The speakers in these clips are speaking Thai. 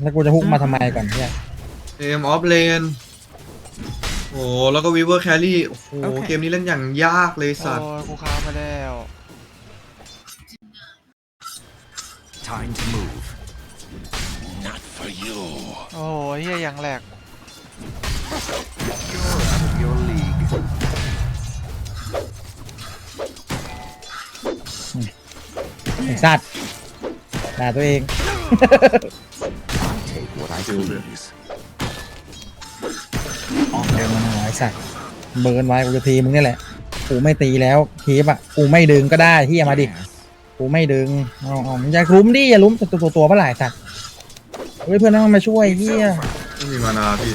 แล้วกูจะฮุกมาทำไมก่อนเนี่ยเกมออฟเลนโอ้แล้วก็วีเวอร์แครี่โอ้โหโอเค เกมนี้เล่นอย่างยากเลยสัตว์โอ้ยกูค้ามาแล้ว Time to move. โอ้ยเฮียยังแหลก You're out of your league. ไอ้สัตว์ด่าตัวเอง I take what I please. เดินมาหาไอ้สัตว์เบิร์นไว้กูจะทีมึงนี่แหละกูไม่ตีแล้วคีบอะกูไม่ดึงก็ได้ที่มาดิกูไม่ดึงเอาเอามึงอย่าลุ้มดิอย่าลุ้มตัวตัวตัวเปล่าไหร่สัตว์เฮ้ยเพื่อนต้องมาช่วยเฮียไม่มีมานาพี่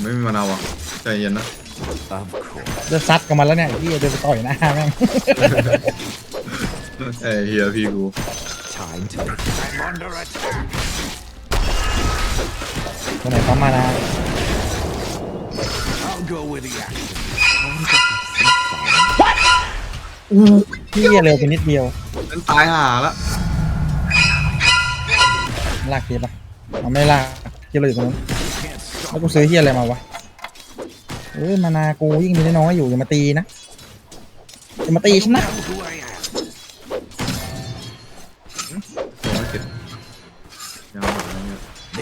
ไม่มีมานาว่ะใจเย็นนะ Of course. จะซัดกับมันแล้วเนี่ยเฮียจะไปต่อยหน้าแม่งเอ้ยเฮียพี่กู Time to. I'm under attack. ตัวไหนปั๊มมานะ I'll go with the action. เฮียเร็วไปนิดเดียวนั้นตายห่าละลากเฮียปะเอาไม่ลากเฮียเราอยู่ตรงนู้น Can't แล้ว stop กูซื้อเฮียอะไรมาวะเอ้ยมานากูยิ่งมีน้อยๆอยู่อย่ามาตีนะอย่ามาตีฉันนะ who I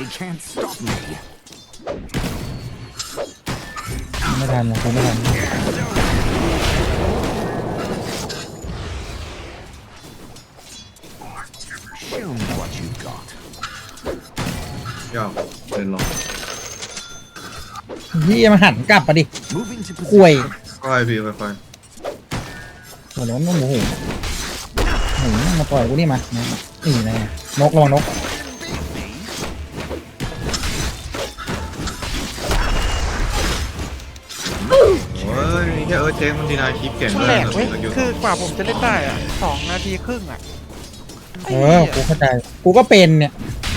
They can't stop me. ไม่ทันนะกูไม่ทัน Show me what you've got. ยาวเล่นหรอกเฮียมาหันกลับปะดิ Moving to คุย position. ค่อยพี่ค่อยหัวโน้นโอ้โหโอ้โหมาต่อยกูนี่มามานี่ไงนกระวังนก ยมีแค่เออเจมมันดีนายคลิปเก่งมันมาแหลกกเว้ยนะคือกว่าผมจะเล่นได้อะสองนาทีครึ่งอะเออกูเข้าใจกูก็เป็นเนี่ย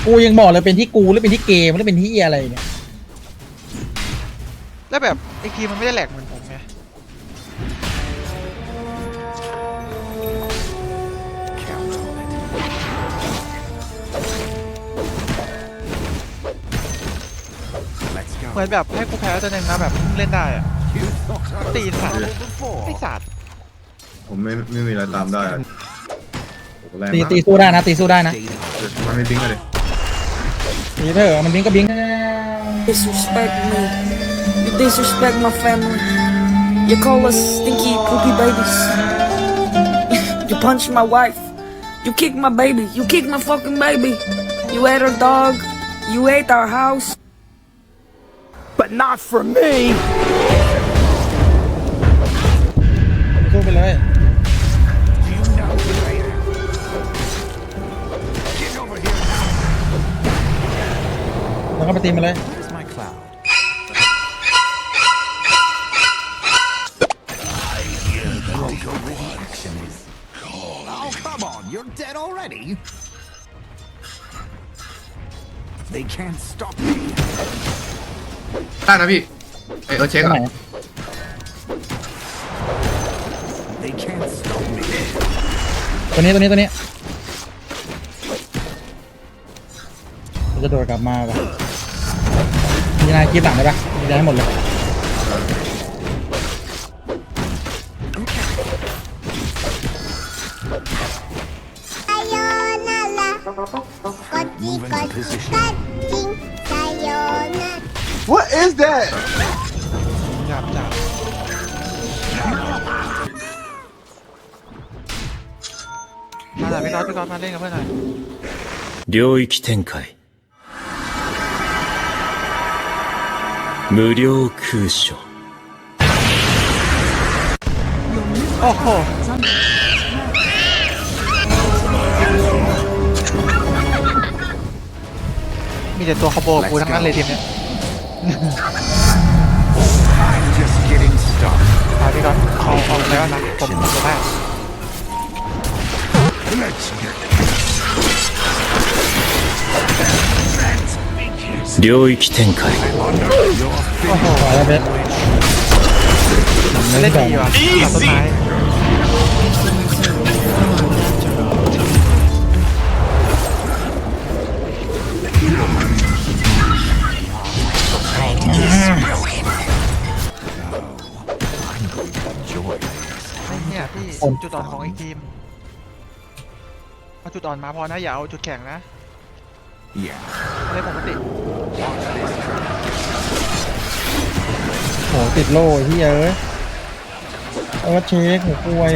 กูยังบอกเลยเป็นที่กูหรือเป็นที่เกมหรือเป็นที่อะไรเนี่ยแล้วแบบไอคีมันไม่ได้แหลกเหมือนผมไง Count on it. Let's เหมื go. อนแบบให้กูแพ้ตัวหนึ่งนะแบบเล่นได้อะ You thought I was ตีนสัตว์ before. ไอสัตว์ ผมไม่ไม่มีอะไรตามได้อะโอ้โหแรง ตี มาก ตีสู้ได้นะ ตีสู้ได้นะ Stay down. เดี๋ยวมันไม่บิงกันเลย ตีเถอะมันบิงก็บิง disrespect me. You disrespect my family. You call us stinky poopy babies. you punch my wife. You kick my baby. You kick my fucking baby. You ate our dog. You ate our house. But not for me. สู้ไปเลย You know who I am. Get over here now. แล้วก็ไปตีมันเลย Where's my cloud? I'll go where the action is. Oh, come on. You're dead already. They can't stop me. ได้นะพี่เอ้ยเออเช็คตรงอะไหน They can't stop me. ตัวนี้ตัวนี้ตัวนี้เราจะโดดกลับมาป่ะมีนายคลิปหลังได้ปะมีได้ให้หมดเลย that หยาบจัดมาหน่อยพี่ก๊อตพี่ก๊อตมาเล่นกับเพื่อนหน่อย 領域展開無料空所 โอ้โหมีแต่ตัวคอมโบกูทั้งนั้นเลยทีมเนี้ย ありがとうって。領域展開あやべ เบสเล่นดีว่ะตัดต้นไม้จุดอ่อนของอีกทีมเอาจุดอ่อนมาพอนะอย่าเอาจุดแข็งนะ Yeah. อะไรปกติโหติดโล่ไอ้เฮียเอ้ยเออเช็คหัวกลวย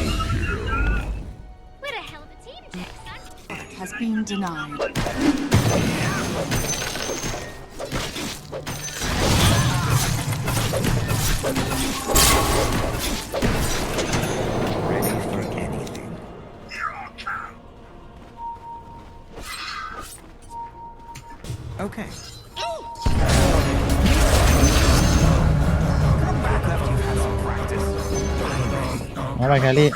We're a hell of a team, Jackson. has been denied. ไปแครี่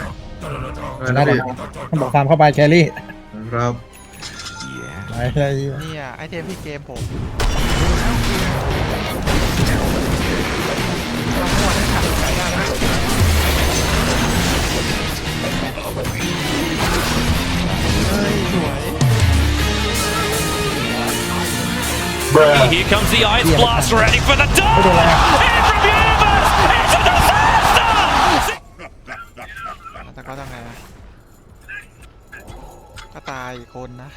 อะไรได้นะเลพี่ยต้องบอกฟาร์มเข้าไปแครี่ครับ Yeah. ไปเลยเนี่ยไอเทมที่เกมผมเฮ้ยสวย Here comes the Ice Blast ready for the ไอะไรอะแต่ก็ทำไงอะก็ตายอีกคนนะ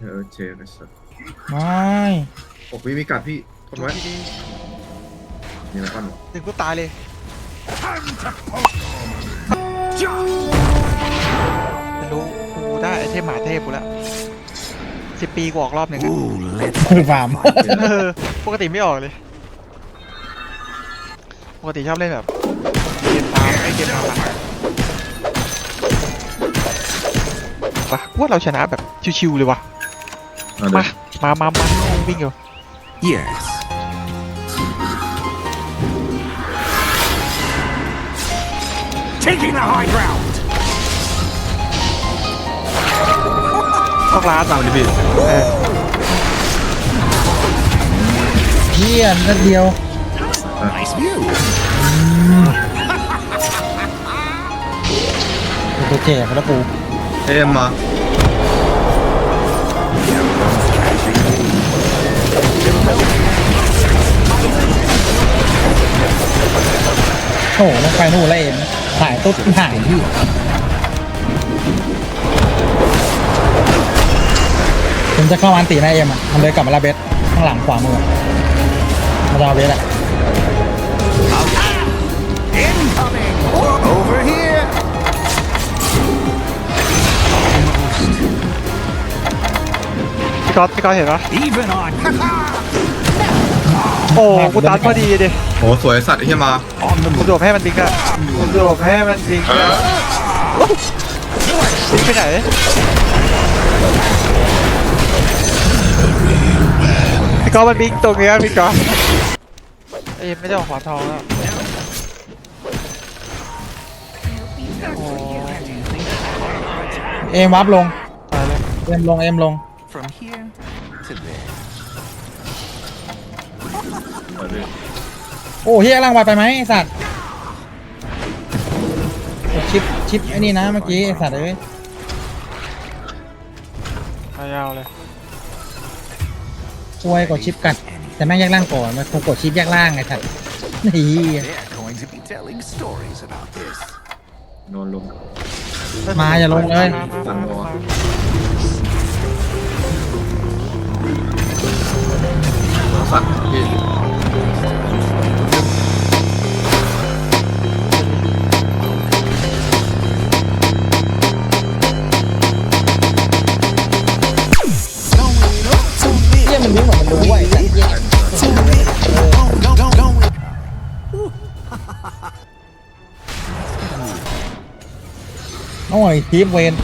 เออเจไปสักไม่ปกวิมีกัดพี่ทนไว้ดีนี่แล้วกันๆถึงกูตายเลยจะรู้กูได้ไอเทมหมาเทพกูแล้วสิบปีกูออกรอบหนึ่งอะ Ooh, let's คือฟาร์มเออปกติไม่ออกเลย ปกติชอบเล่นแบบเกมตามไอเกมตามหลัง ปะกูว่าเราชนะแบบชิวๆเลยว่ะเอาเดี๋ยมาวมามามาวิ่งอยู่ Yes. Taking the high ground. เข้ากลาสเอาดิพี่เออเฮียนัดเดียว Nice view. เป็นตัวแจกแล้วกู เอ็มมาโอ้โหลงไปนู่นแล้วเอ็มหายตุ๊ดหายพี่ผมจะเข้าอันตีหน้าเอ็มอะมันเลยกลับมาลาเบสข้างหลังขวามือมาลาเบสอะ พี่ก๊อตพี่ก๊อตเห็นปะ Even on. โอ้กูตันพอดีดิโหสวยสัตว์ไอ้เหี้ยมา on the กู move. โดดให้มันดิงอะกูโดดให้มันดิงอะดิงไปไหนพี่ก๊อตมันบิงตรงเนี้ยพี่ก๊อตเอ้ยไม่ได้ออกขวาทองแล้วโอ้เอ็มวับลงตายแล้วเอ็มลงเอ็มลง From here to there. เอาดิโอ้เฮียล่างไวไปไหมไอสัตว์กดชิปชิปไอ้นี่นะเมื่อกี้ไอสัตว์เอ้ยตายยาวเลยควยกดชิปกัด แต่แม่งแยกล่างก่อนมันคงกดชิปแยกล่างไอสัตว์นี่ They're going to be telling stories about this. นอนลงมาอย่าลงเลยมามามา โอ้ยคีบเวน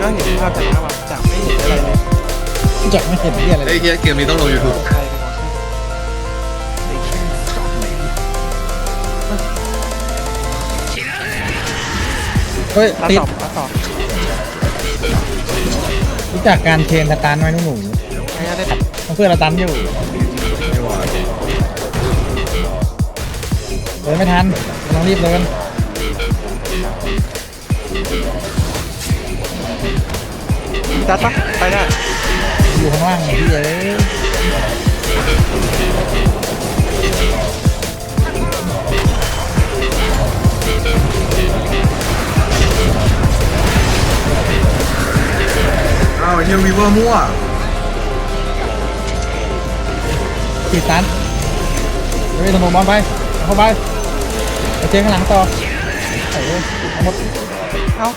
ก็เห็นภาพจากแล้วอะจากไม่เห็นอะไรเลยจะไม่เห็นเหี้ยอะไรเลไอ้ยเหี้ยเกมนี้ต้องลง YouTube ใครเป็นคน They can't stop me. เฮ้ยรับติด ตอบรับตอบรู้จักการเชนสตันไหมหนูหนูไม่ได้เพื่อนเราตันอยู่ไม่ไหวเดินไม่ทันต้องรีบเดินจัดปะไปได้ อยู่ข้างล่างพี่เอ้ อ้าวไอ้เหี้ยวีเวอร์มั่ว ติดตันเฮ้ยธนูบอลไปเอาเข้าไปไปเจงข้างหลังต่อเออเอาหมด เอ้า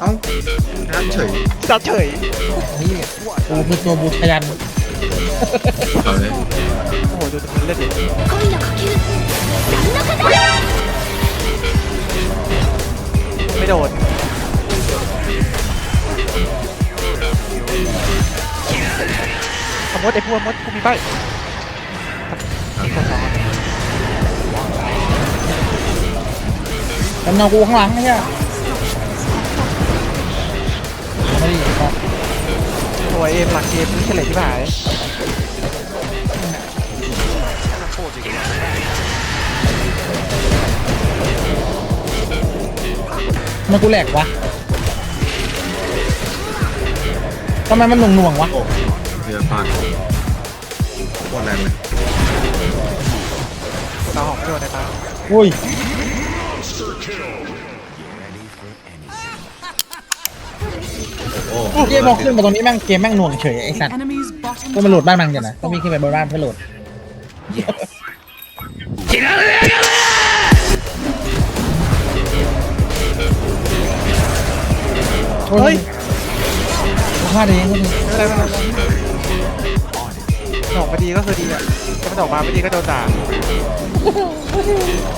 เอ้านัดเฉย จัดเฉย นี่กูคือตัวบูชยัน เอาเลย โอ้โหดูมันเล่นดิ 恋の呼吸三の型 ไม่โดน ขมดไอ้พวกมดกูมีใบมีคนสองกำลังกูข้างหลังไอ้เหี้ยไม่ได้ยินครับตัวเอมหลักเกมนี่เฉลยที่หายทำไมันกูแหลกวะ ทำไมมันหน่วงหน่วงๆวะโอ้เหี้ยพลาดโคตรแรงเลยเราหอมไม่โดนในตาอุ้ย โอ้เกมพอขึ้นมาตรงนี้แม่งเกมแม่งหน่วงเฉยไอ้สัตว์ Enemy's bottom ก็มันโหลดบ้านมันกันนะต้องมีขึ้นไปบนบ้านเพื่อโหลดเฮ้ยกู พลาดเองก็ดีไม่เป็นไรไม่เป็นไรออกมาดีก็คือดีอะถ้ามันออกมาไม่ดีก็โดนด่า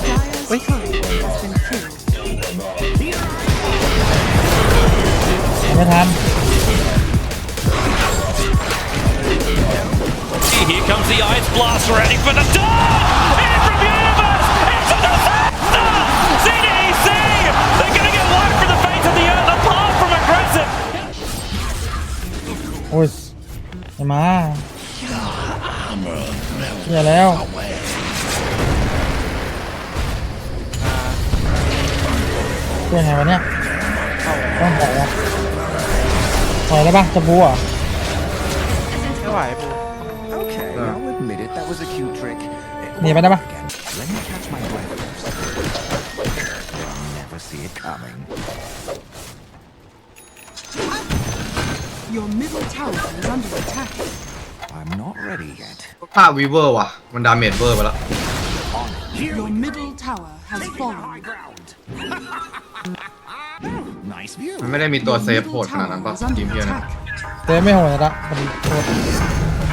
Dyer's Wait. turret has been killed. ไม่ทัน Here comes the Ice Blast ready for the door! In from Universe! Into the อ้ยไอ้มาเฮียแล้วเพื่อไงวะเนี่ยต้องถอยวะถอยได้ปะจะบูอะไม่ไหวปู Okay, I'll admit it. That was a cute trick. It หนีไปได้ปะ Let me catch my breath first. You'll never see it coming. Your middle tower is under attack. I'm not ready yet. พลาดวีเวอร์ว่ะ มันดาเมจเวอร์ไปแล้ว Your middle tower has fallen. Nice view. มันไม่ได้มีตัว Your เซฟโห middle ดขนาดนั้น tower ป่ะ is ทีม under เพียนะ attack. เต้ไม่โหดละมันโหด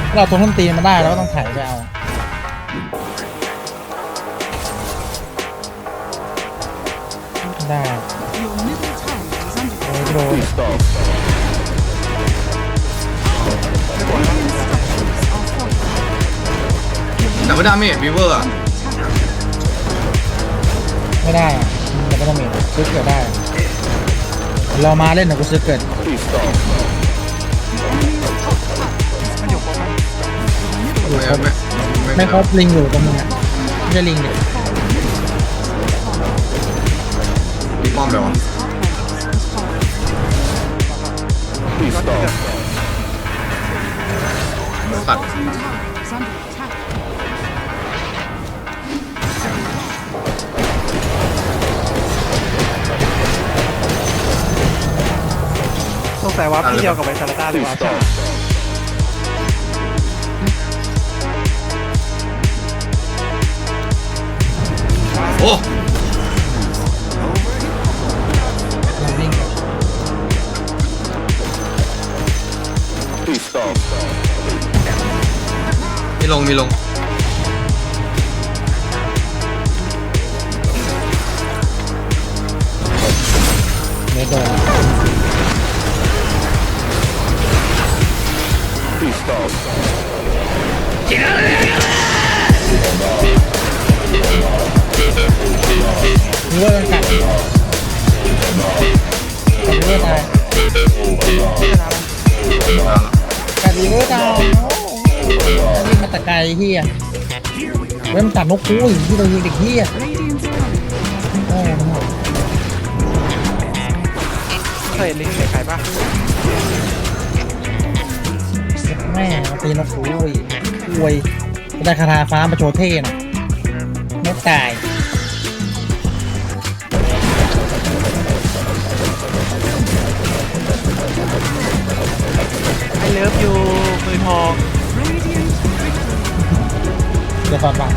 ถ้าเราตัวต้นตีนมาได้เราก็ต้องไถ่ายไปเอา ได้ Your middle tower is under โอ้ย attack. โดน Radiant แต่ว่าดาเมจวีเวอร์อะไม่ได้อะมันก็ต้องมีซื้อเกิดได้เรามาเล่นนะกูซื้อเกิดมันอยู่ครบไหมไม่ไม่ไม่ครบลิงอยู่ตรงนึงอะไม่ใช่ลิงเด็กมีป้อมเลยวะตั ด Bottom tower is under attack. สงสัยว่าพี่เดียวกับไวซาร์ต้าเลยว่ะใช่โอ้ มีลงมีลงไม่โดนมีเวอร์กัดมีเวอร์ตายกั ดีเวอร์ดาวนี่มาตะไกลเฮียเริ่มตัดนกคู่อีกที่เรายิงเด็กเฮียโอ้โหเคยลิงก์ใครปะแม่มาตีนกคู่อีกอวยได้คาถาฟ้ามาโชว์เท่หน่อยไม่ตาย เลิฟยูมือทองเดี๋ยวตอนบ่า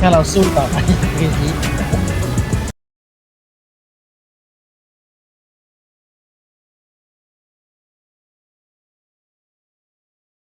ถ้าเราสู้ต่อไปคืนนี้